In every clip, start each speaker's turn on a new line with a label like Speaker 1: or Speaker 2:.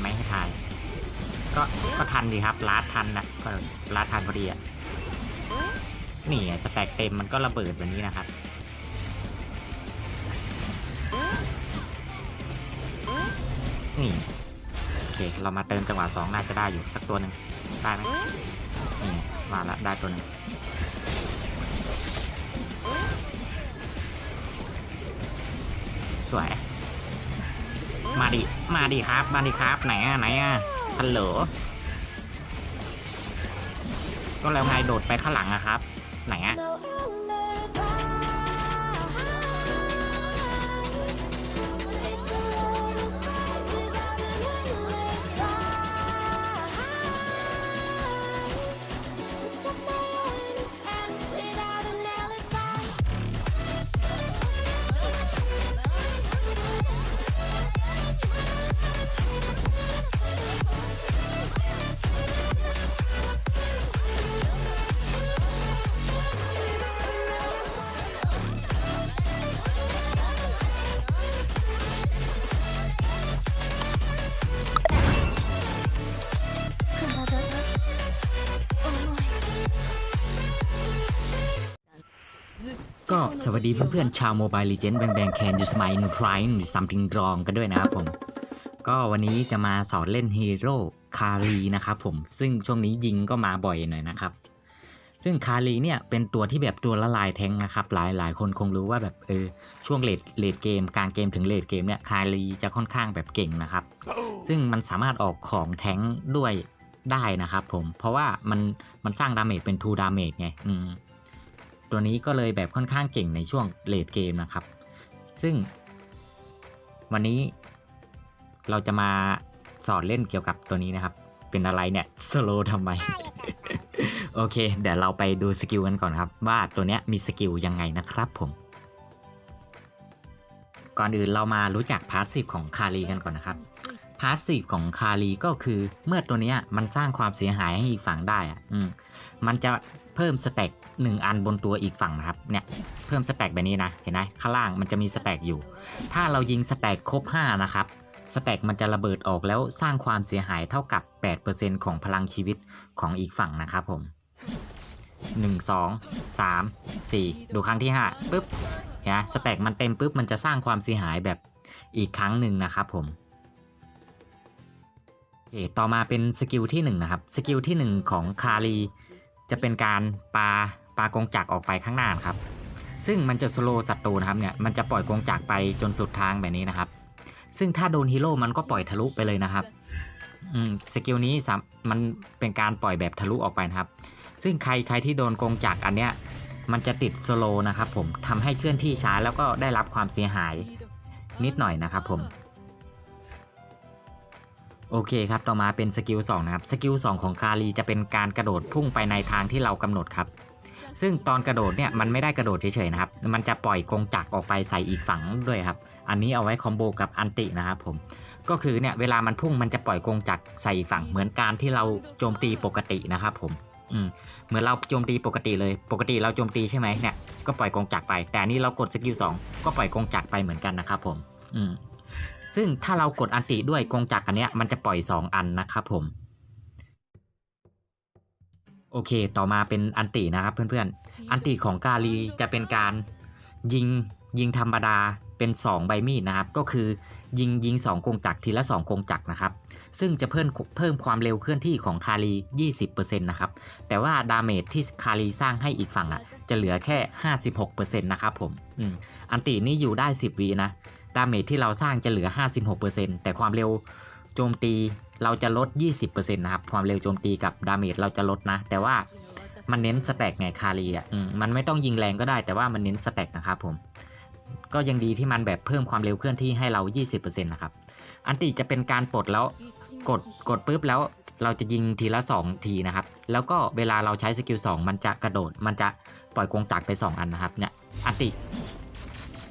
Speaker 1: ไหมให้ทาย ก็ก็ทันดีครับลาดทันนะก็ลาดทันพอดีอะนี่สแต็กเต็มมันก็ระเบิดแบบนี้นะครับนี่โอเคเรามาเติมจังหวะสองน่าจะได้อยู่สักตัวหนึ่งได้ไหมนี่มาละได้ตัวหนึ่งสวย มาดิ มาดิครับ มาดิครับ ไหนอะไหนอะฮัลโหลก็แล้วไงโดดไปข้างหลังอะครับ ไหนอะ ก็สวัสดีเพื่อนๆชาวโมบายลีเจนแบงแบงแคนยูสมัยนูทรายหรือซัมติงรองกันด้วยนะครับผม ก็วันนี้จะมาสอนเล่นฮีโร่คารีนะครับผม ซึ่งช่วงนี้ยิงก็มาบ่อยหน่อยนะครับ ซึ่งคารีเนี่ยเป็นตัวที่แบบตัวละลายแทงนะครับ หลายหลายคนคงรู้ว่าแบบเออช่วงเลดเลดเกมกลางเกมถึงเลดเกมเนี่ยคารีจะค่อนข้างแบบเก่งนะครับ ซึ่งมันสามารถออกของแทงด้วยได้นะครับผม เพราะว่ามันมันสร้างดาเมจเป็นทูดาเมจไง อืม ตัวนี้ก็เลยแบบค่อนข้างเก่งในช่วงเลดเกมนะครับ ซึ่ง วันนี้เราจะมาสอนเล่นเกี่ยวกับตัวนี้นะครับ เป็นอะไรเนี่ยสโลทำไม โอเค เดี๋ยวเราไปดูสกิลกันก่อนครับ ว่าตัวเนี้ยมีสกิลยังไงนะครับผม ก่อนอื่นเรามารู้จักพาสซีฟของคารีกันก่อนนะครับพาสซีฟของคารีก็คือเมื่อตัวเนี้ยมันสร้างความเสียหายให้อีกฝั่งได้อะอืม มันจะ เพิ่มสแต็กหนึ่งอันบนตัวอีกฝั่งนะครับเนี่ยเพิ่มสแต็กแบบนี้นะเห็นไหมข้างล่างมันจะมีสแต็กอยู่ ถ้าเรายิงสแต็กครบ 5 นะครับสแต็กมันจะระเบิดออกแล้วสร้างความเสียหายเท่ากับ 8%ของพลังชีวิตของอีกฝั่งนะครับผม 1 2 3 4 ดูครั้งที่5ปุ๊บนะสแต็กมันเต็มปุ๊บมันจะสร้างความเสียหายแบบอีกครั้งหนึ่งนะครับผมโอเคต่อมาเป็นสกิลที่1นะครับ สกิลที่ 1 ของคารี จะเป็นการปาปากงจักออกไปข้างหน้าครับ ซึ่งมันจะสโลว์ศัตรูนะครับเนี่ยมันจะปล่อยกงจักไปจนสุดทางแบบนี้นะครับ ซึ่งถ้าโดนฮีโร่มันก็ปล่อยทะลุไปเลยนะครับอืมสกิลนี้มันเป็นการปล่อยแบบทะลุออกไปนะครับ ซึ่งใครใครที่โดนกงจักอันเนี้ยมันจะติดสโลนะครับผมทำให้เคลื่อนที่ช้าแล้วก็ได้รับความเสียหายนิดหน่อยนะครับผม โอเคครับ ต่อมาเป็นสกิล2นะครับ สกิล2ของคารีจะเป็นการกระโดดพุ่งไปในทางที่เรากำหนดครับ ซึ่งตอนกระโดดเนี่ยมันไม่ได้กระโดดเฉยๆนะครับ มันจะปล่อยกงจักรออกไปใส่อีกฝั่งด้วยครับ อันนี้เอาไว้คอมโบกับอันตินะครับผม ก็คือเนี่ยเวลามันพุ่งมันจะปล่อยกงจักรใส่อีกฝั่งเหมือนการที่เราโจมตีปกตินะครับผม อืม เหมือนเราโจมตีปกติเลย ปกติเราโจมตีใช่ไหมเนี่ย ก็ปล่อยกงจักรไป แต่นนี้เรากดสกิล2ก็ปล่อยกงจักรไปเหมือนกันนะครับผม อืม ซึ่งถ้าเรากดอันติด้วยกงจักรอันเนี้ยมันจะปล่อย 2 อันนะครับผม โอเค ต่อมาเป็นอันตินะครับเพื่อนๆ อันติของกาลีจะเป็นการยิงยิงธรรมดาเป็น 2 ใบมีดนะครับ ก็คือยิงยิง2กงจักรทีละ 2กงจักรนะครับ ซึ่งจะเพิ่มเพิ่มความเร็วเคลื่อนที่ของคาลี20%นะครับ แต่ว่าดาเมจที่คาลีสร้างให้อีกฝั่งอะ จะเหลือแค่ 56%นะครับผมอืมอันตินี่อยู่ได้ 10วีนะ ดาเมจที่เราสร้างจะเหลือ 56%แต่ความเร็วโจมตีเราจะลด 20%นะครับ ความเร็วโจมตีกับดาเมจเราจะลดนะ แต่ว่ามันเน้นสแต็กไงคารีอะมมันไม่ต้องยิงแรงก็ได้ แต่ว่ามันเน้นสแต็กนะครับผม ก็ยังดีที่มันแบบเพิ่มความเร็วเคลื่อนที่ให้เรา 20%นะครับ อันติจะเป็นการปลดแล้วกดกดปุ๊บแล้วเราจะยิงทีละ 2 ทีนะครับ แล้วก็เวลาเราใช้สกิล2มันจะกระโดด มันจะปล่อยกงจักรไป 2 อันนะครับเนี่ย อันติ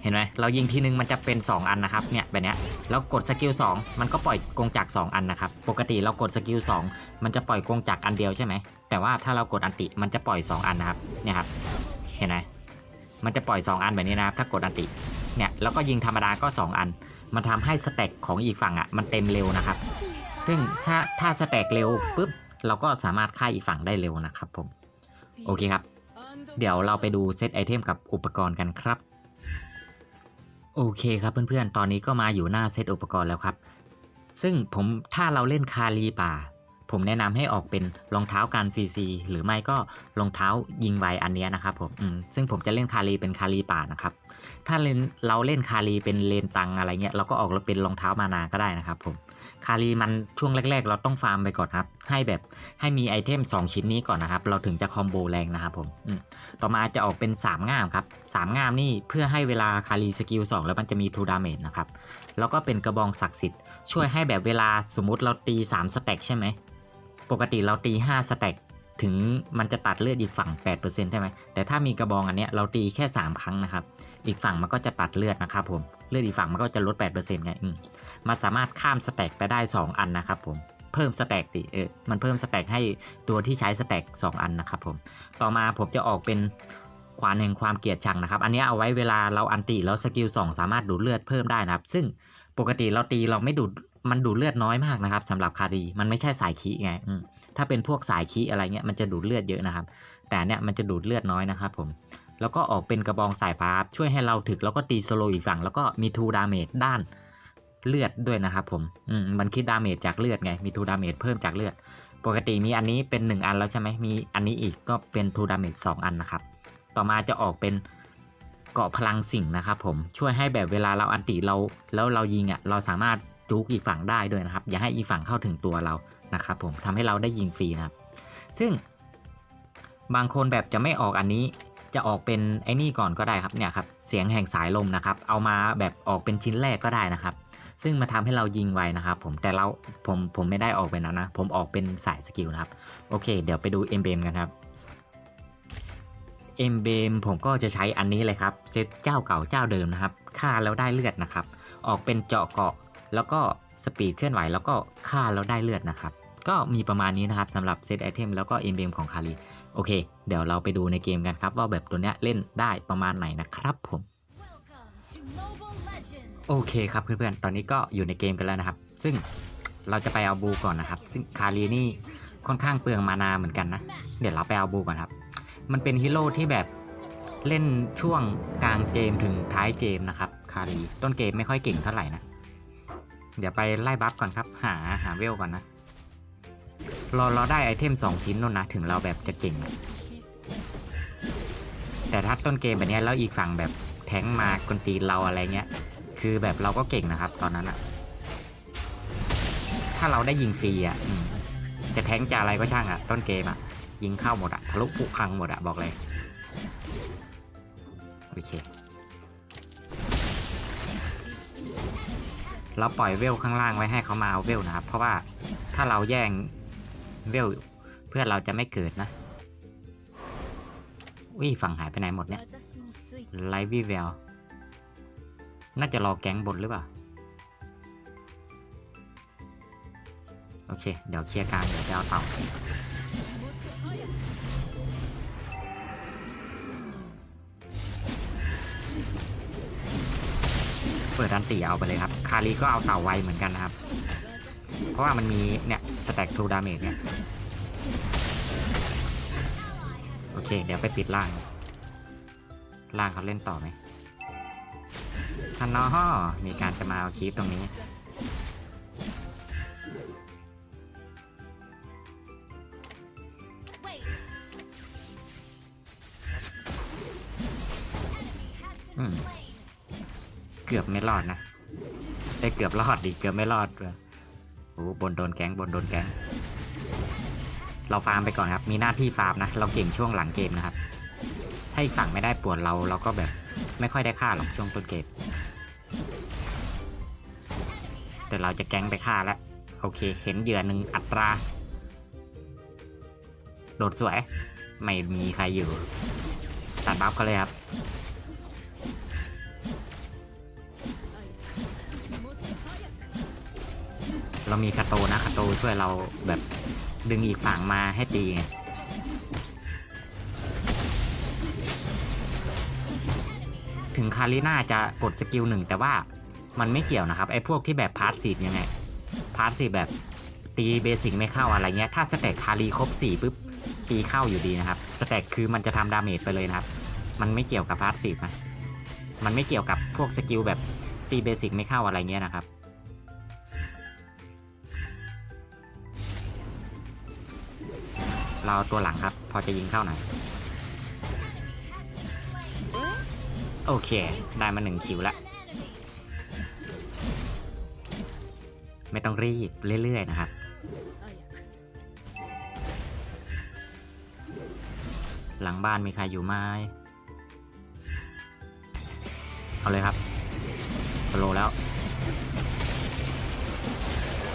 Speaker 1: เห็นไหมเรายิงทีนึงมันจะเป็น 2 อันนะครับเนี่ยแบบเนี้ยแล้วกดสกิล2มันก็ปล่อยกงจักร2อันนะครับปกติเรากดสกิล2มันจะปล่อยกงจักรอันเดียวใช่ไหมแต่ว่าถ้าเรากดอันติมันจะปล่อย 2 อันนะครับเนี่ยครับเห็นไหมมันจะปล่อย 2 อันแบบนี้นะครับถ้ากดอันติเนี่ยแล้วก็ยิงธรรมดาก็ 2 อัน มันทำให้สเต็กของอีกฝั่งอะมันเต็มเร็วนะครับ ซึ่งถ้าถ้าสแต็กเร็วปุ๊บเราก็สามารถฆ่าอีกฝั่งได้เร็วนะครับผมโอเคครับ เดี๋ยวเราไปดูเซตไอเทมกับอุปกรณ์กันครับ โอเคครับเพื่อนๆ ตอนนี้ก็มาอยู่หน้าเซตอุปกรณ์แล้วครับ ซึ่งผมถ้าเราเล่นคารีป่า ผมแนะนำให้ออกเป็นรองเท้าการซีซีหรือไม่ก็รองเท้ายิงไวอันนี้นะครับผมมซึ่งผมจะเล่นคารีเป็นคารีป่านะครับ ถ้าเล่นเราเล่นคารีเป็นเลนตังอะไรเงี้ยเราก็ออกเป็นรองเท้ามานาก็ได้นะครับผมคารีมันช่วงแรก ๆ เราต้องฟาร์มไปก่อนครับ ให้แบบให้มีไอเทม 2 ชิ้นนี้ก่อนนะครับ เราถึงจะคอมโบแรงนะครับผมต่อมาจะออกเป็น 3 ง่ามครับ 3 ง่ามนี่เพื่อให้เวลาคารีสกิล2แล้วมันจะมีทูดาเมจนะครับ แล้วก็เป็นกระบองศักดิ์สิทธิ์ช่วยให้แบบเวลาสมมุติเราตี 3 สแต็กใช่ไหมปกติเราตี 5 สแต็กถึงมันจะตัดเลือดอีกฝั่ง 8%ใช่ไหมแต่ถ้ามีกระบองอันเนี้ยเราตีแค่ 3 ครั้งนะครับ อีกฝั่งมันก็จะตัดเลือดนะครับผม เลือดอีกฝั่งมันก็จะลด8%ไงอืมมันสามารถข้ามสแต็กไปได้ 2 อันนะครับผม เพิ่มสแต็กดิเออ มันเพิ่มสแต็กให้ตัวที่ใช้สแต็ก2อันนะครับผม ต่อมาผมจะออกเป็นขวานแห่งความเกลียดชังนะครับ อันนี้เอาไว้เวลาเราอันติแล้วสกิล2สามารถดูดเลือดเพิ่มได้นะครับ ซึ่งปกติเราตีเราไม่ดูดมันดูดเลือดน้อยมากนะครับสำหรับคารีมันไม่ใช่สายคีไงถ้าเป็นพวกสายคีอะไรเงี้ยมันจะดูดเลือดเยอะนะครับ แต่เนี่ยมันจะดูดเลือดน้อยนะครับผม แล้วก็ออกเป็นกระบองสายฟ้ารับช่วยให้เราถึกแล้วก็ตีสโลว์อีกฝั่ง แล้วก็มีทูดาเมจด้านเลือดด้วยนะครับผมอืมมันคิดดาเมจจากเลือดไง มีทูดาเมจเพิ่มจากเลือด ปกติมีอันนี้เป็น 1 อันแล้วใช่ไหมมีอันนี้อีกก็เป็นทูดาเมจ2อันนะครับ ต่อมาจะออกเป็นเกาะพลังสิ่งนะครับผม ช่วยให้แบบเวลาเราอันติเรา แล้วเรายิงอะ เราสามารถจุกอีกฝั่งได้ด้วยนะครับ อย่าให้อีกฝั่งเข้าถึงตัวเรา นะครับผมทำให้เราได้ยิงฟรีนะครับ ซึ่งบางคนแบบจะไม่ออกอันนี้ จะออกเป็นไอ้นี่ก่อนก็ได้ครับเนี่ยครับเสียงแห่งสายลมนะครับ เอามาแบบออกเป็นชิ้นแรกก็ได้นะครับ ซึ่งมาทำให้เรายิงไวนะครับผมแต่เราผมผมไม่ได้ออกเป็นนั้นนะ ผมออกเป็นสายสกิลนะครับโอเค เดี๋ยวไปดูเอ็มเบมกันครับเอ็มเบมผมก็จะใช้อันนี้เลยครับเซตเจ้าเก่าเจ้าเดิมนะครับฆ่าแล้วได้เลือดนะครับ ออกเป็นเจาะเกาะ แล้วก็สปีดเคลื่อนไหวแล้วก็ฆ่าแล้วได้เลือดนะครับ ก็มีประมาณนี้นะครับสำหรับเซตไอเทมแล้วก็เอ็มเบมของคารี โอเค เดี๋ยวเราไปดูในเกมกันครับ ว่าแบบตัวเนี้ยเล่นได้ประมาณไหนนะครับผมโอเคครับเพื่อนๆ ตอนนี้ก็อยู่ในเกมกันแล้วนะครับ ซึ่งเราจะไปเอาบูก่อนนะครับ ซึ่งคารีนี่ค่อนข้างเปลืองมานาเหมือนกันนะ เดี๋ยวเราไปเอาบูก่อนครับ มันเป็นฮีโร่ที่แบบเล่นช่วงกลางเกมถึงท้ายเกมนะครับ คารีต้นเกมไม่ค่อยเก่งเท่าไหร่นะ เดี๋ยวไปไล่บัฟก่อนครับ หาหาเวลก่อนนะ รอเราได้ไอเทม 2 ชิ้นนู่นนะ ถึงเราแบบจะเก่ง แต่ถ้าต้นเกมแบบนี้แล้วอีกฝั่งแบบแทงมากนตีเราอะไรเงี้ย คือแบบเราก็เก่งนะครับ ตอนนั้นอะถ้าเราได้ยิงฟรีอะจะแทงจะอะไรก็ช่างอะต้นเกมอะยิงเข้าหมดอะทะลุผุพังหมดอะบอกเลย โอเคเราปล่อยเวลข้างล่างไว้ให้เขามาเอาเวลนะครับ เพราะว่าถ้าเราแย่ง เวลเพื่อเราจะไม่เกิดนะวิฝั่งหายไปไหนหมดเนี่ยไลฟ์วิเวลน่าจะรอแก๊งบนหรือเปล่า โอเค เดี๋ยวเคลียร์กลางเดี๋ยวไปเอาเต่าเปิดดันตีเอาไปเลยครับ คารีก็เอาเต่าไวเหมือนกันนะครับ เพราะว่ามันมีเนี่ยสแต็กทูดาเมจเนี่ย โอเค เดี๋ยวไปปิดล่าง ล่างเขาเล่นต่อไหมฮันนอมีการจะมาเอาคีปตรงนี้ เกือบไม่รอดนะได้เกือบรอดดิ เกือบไม่รอดเลย โอ้บนโดนแก๊งบนโดนแก๊ง เราฟาร์มไปก่อนครับ มีหน้าที่ฟาร์มนะ เราเก่งช่วงหลังเกมนะครับ ถ้าอีกฝั่งไม่ได้ปวดเราเราก็แบบ ไม่ค่อยได้ฆ่าหรอกช่วงต้นเกม แต่เราจะแก๊งไปฆ่าแล้วโอเค เห็นเหยื่อหนึ่งอัตรา โดดสวย ไม่มีใครอยู่ ตัดบัฟเขาเลยครับ เรามีคาโตนะคาโตช่วยเราแบบดึงอีกฝั่งมาให้ตีไงถึงคาริน่าจะกดสกิลหนึ่งแต่ว่ามันไม่เกี่ยวนะครับ ไอ้พวกที่แบบพาร์ทซีฟยังไงพาร์ทซีแบบตีเบสิกไม่เข้าอะไรเงี้ย ถ้าสแต็กคารีครบ4ปุ๊บตีเข้าอยู่ดีนะครับ สแต็กคือมันจะทำดาเมจไปเลยนะครับ มันไม่เกี่ยวกับพาร์ทสีนะมันไม่เกี่ยวกับพวกสกิลแบบตีเบสิกไม่เข้าอะไรเงี้ยนะครับ เราตัวหลังครับ พอจะยิงเข้าหน่อยโอเค ได้มาหนึ่งคิวละ ไม่ต้องรีบ เรื่อย ๆ นะครับ หลังบ้านมีใครอยู่ไหมเอาเลยครับสโลแล้ว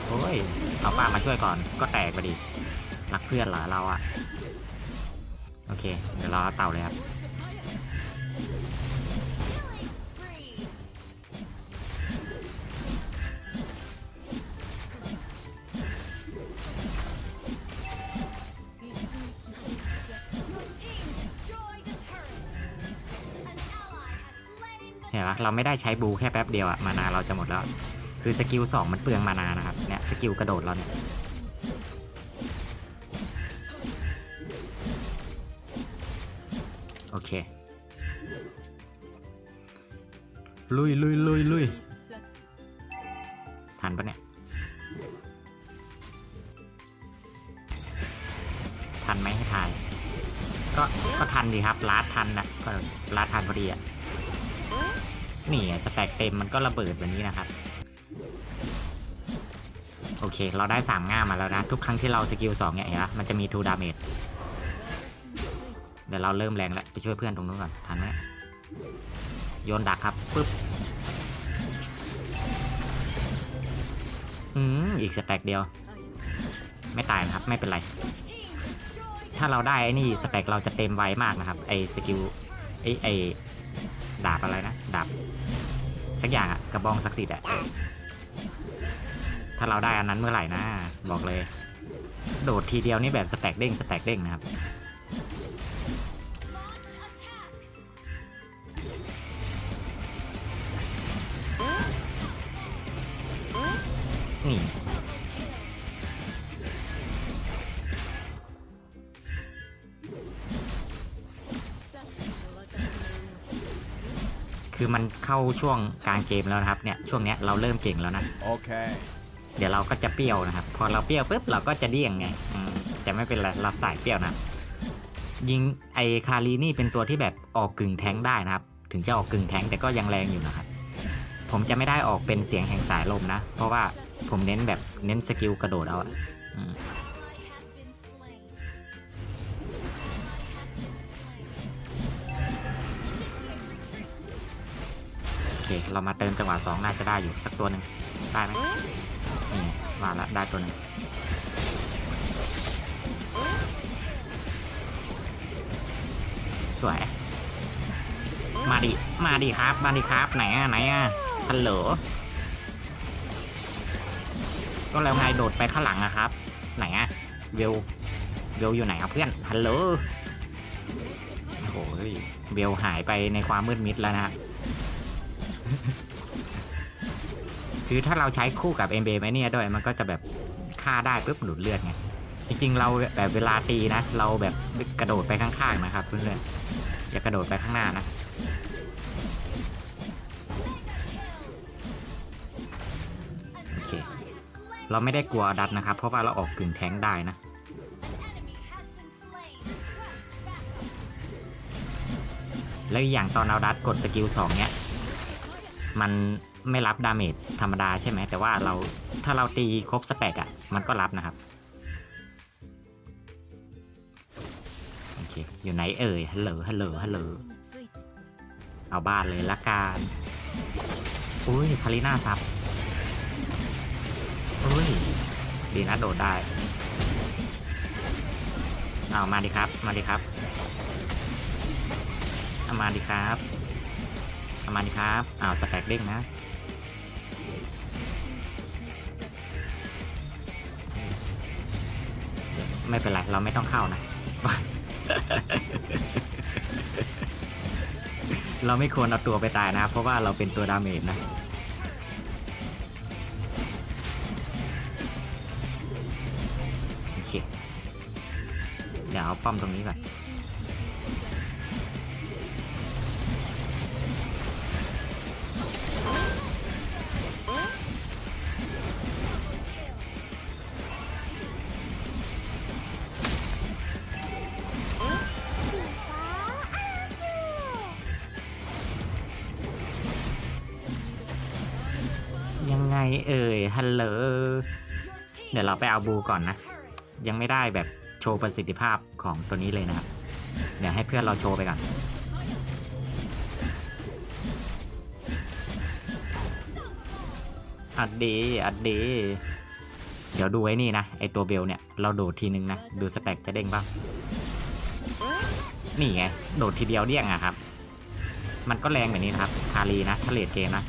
Speaker 1: โอ้ย เอาป้ามาช่วยก่อน ก็แตกไปดิ รักเพื่อนเหรอเราอะโอเค เดี๋ยวรอเต่าเลยครับเห็นปะเราไม่ได้ใช้บูแค่แป๊บเดียวอะมานาเราจะหมดแล้ว คือสกิลสองมันเปลืองมานานะครับเนี่ยสกิลกระโดดเราเนี่ย เคลุยลุยลุยลุยทันปะเนี่ย ทันไหมให้ทาย ก็ก็ทันดีครับลาดทันนะก็ลาดทันพอดีอะนี่ไงสแต็กเต็มมันก็ระเบิดแบบนี้นะครับ โอเค เราได้สามง่ามมาแล้วนะ ทุกครั้งที่เราสกิลสองเนี่ยเห็นปะมันจะมีทูดาเมจเดี๋ยวเราเริ่มแรงแล้วไปช่วยเพื่อนตรงนู้นก่อนทันไหมโยนดักครับปึ๊บอืมอีกสแต็กเดียว ไม่ตายนะครับไม่เป็นไร ถ้าเราได้ไอ้นี่สเปคเราจะเต็มไวมากนะครับ ไอ้สกิลไอ้ไอ้ดาบอะไรนะดาบสักอย่างอะกระบองศักดิ์สิทธิ์อะถ้าเราได้อันนั้นเมื่อไหร่นะ บอกเลย โดดทีเดียวนี่แบบสแต็กเด้งสแต็กเด้งนะครับ นี่คือมันเข้าช่วงกลางเกมแล้วนะครับเนี่ยช่วงเนี้ยเราเริ่มเก่งแล้วนะ
Speaker 2: Okay.
Speaker 1: เดี๋ยวเราก็จะเปรี้ยวนะครับ พอเราเปรี้ยวปุ๊บเราก็จะเดี่ยงไงอืมแต่ไม่เป็นไรเราสายเปรี้ยวนะยิงไอคารีนี่เป็นตัวที่แบบออกกึ่งแทงค์ได้นะครับ ถึงจะออกกึ่งแทงค์แต่ก็ยังแรงอยู่นะครับ ผมจะไม่ได้ออกเป็นเสียงแห่งสายลมนะ เพราะว่า ผมเน้นแบบเน้นสกิลกระโดดเอาอะโอเค เรามาเติมจังหวะสองน่าจะได้อยู่สักตัวหนึ่งได้ไหมนี่มาละได้ตัวหนึ่งสวย มาดิ มาดิครับ มาดิครับ ไหนอะไหนอะฮัลโหล ก็แล้วไงโดดไปข้างหลังอะครับ ไหนอะเวลเวลอยู่ไหนครับเพื่อนฮัลโหลโอ้โหเวลหายไปในความมืดมิดแล้วนะฮะคือถ้าเราใช้คู่กับ m b ไหมเนี่ยด้วยมันก็จะแบบฆ่าได้ปุ๊บหลุดเลือดไงจริงๆ เราแบบเวลาตีนะ เราแบบกระโดดไปข้างๆนะครับเพื่อนๆอย่ากระโดดไปข้างหน้านะ เราไม่ได้กลัวดัดนะครับ เพราะว่าเราออกกึ่งแทงได้นะ แล้วอย่างตอนเราดัดกดสกิลสองเนี้ย มันไม่รับดาเมจธรรมดาใช่ไหม แต่ว่าเราถ้าเราตีครบสเปกอะ่ะ มันก็รับนะครับ โอเค อยู่ไหนเอ่ย ฮัลโหล ฮัลโหล ฮัลโหล เอาบ้านเลยละกัน อุ้ยคาริน่าซับ อุ้ยดีนะโดดได้เอามาดิครับ มาดิครับเอามาดิครับเอามาดิครับอ้าวสแต็กเด้งนะไม่เป็นไร เราไม่ต้องเข้านะ เราไม่ควรเอาตัวไปตายนะ เพราะว่าเราเป็นตัวดาเมจนะ อาป้อมตรงนี้ก่อนยังไงเอ่ยฮัลโหลเดี๋ยวเราไปเอาบูก่อนนะ ยังไม่ได้แบบ โชว์ประสิทธิภาพของตัวนี้เลยนะครับ เดี๋ยวให้เพื่อนเราโชว์ไปก่อน อัดดีอัดดี เดี๋ยวดูไว้นี่นะ ไอตัวเบลเนี่ย เราโดดทีนึงนะ ดูสแต็กจะเด้งบ้าง นี่ไง โดดทีเดียวเดี้ยงอะครับ มันก็แรงแบบนี้นะครับคารีนะถ้าเลดเกมนะ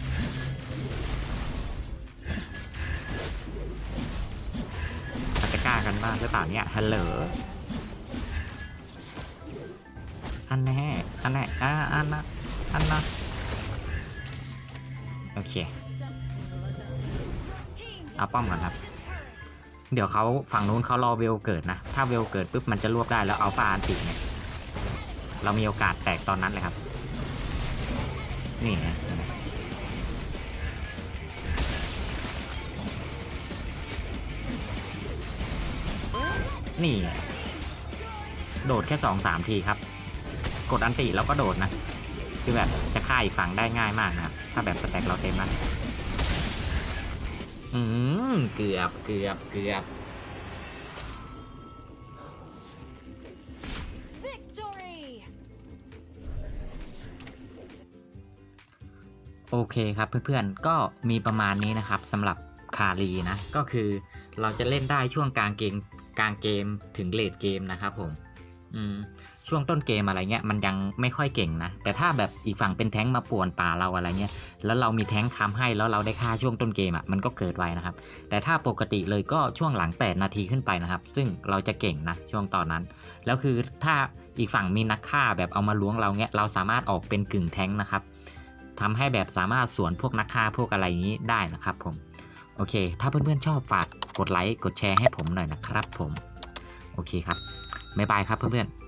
Speaker 1: จะกล้ากันหรือเปล่าเนี่ยฮัลโหลอันแน่อันแน่อ่าอันนะอันนะโอเคเอาป้อมก่อนครับ เดี๋ยวเขาฝั่งนู้นเขารอเวลเกิดนะ ถ้าเวลเกิดปุ๊บมันจะรวบได้แล้วเอาฟาอันติเนี่ยเรามีโอกาสแตกตอนนั้นเลยครับ นี่นะ นี่ โดดแค่สองสามทีครับ กดอันติแล้วก็โดดนะ คือแบบจะฆ่าอีกฝั่งได้ง่ายมากนะครับถ้าแบบสแต็กเราเต็มนะอืมเกือบเกือบเกือบ
Speaker 2: Victory!
Speaker 1: โอเคครับเพื่อนๆ ก็มีประมาณนี้นะครับสำหรับคารีนะ ก็คือเราจะเล่นได้ช่วงกลางเกม กลางเกมถึงเลดเกมนะครับผมอืมช่วงต้นเกมอะไรเงี้ยมันยังไม่ค่อยเก่งนะ แต่ถ้าแบบอีกฝั่งเป็นแท้งมาป่วนป่าเราอะไรเงี้ยแล้วเรามีแท้งค้ำให้แล้วเราได้ค่าช่วงต้นเกมอะ่ะมันก็เกิดไวนะครับ แต่ถ้าปกติเลยก็ช่วงหลัง 8 นาทีขึ้นไปนะครับ ซึ่งเราจะเก่งนะช่วงตอนนั้น แล้วคือถ้าอีกฝั่งมีนักฆ่าแบบเอามาล้วงเราเงี้ยเราสามารถออกเป็นกึ่งแท้งนะครับทำให้แบบสามารถสวนพวกนักฆ่าพวกอะไรอย่างนี้ได้นะครับผม โอเค ถ้าเพื่อนๆชอบฝากกดไลค์ กดแชร์ให้ผมหน่อยนะครับผม โอเคครับ บ๊ายบายครับเพื่อนๆ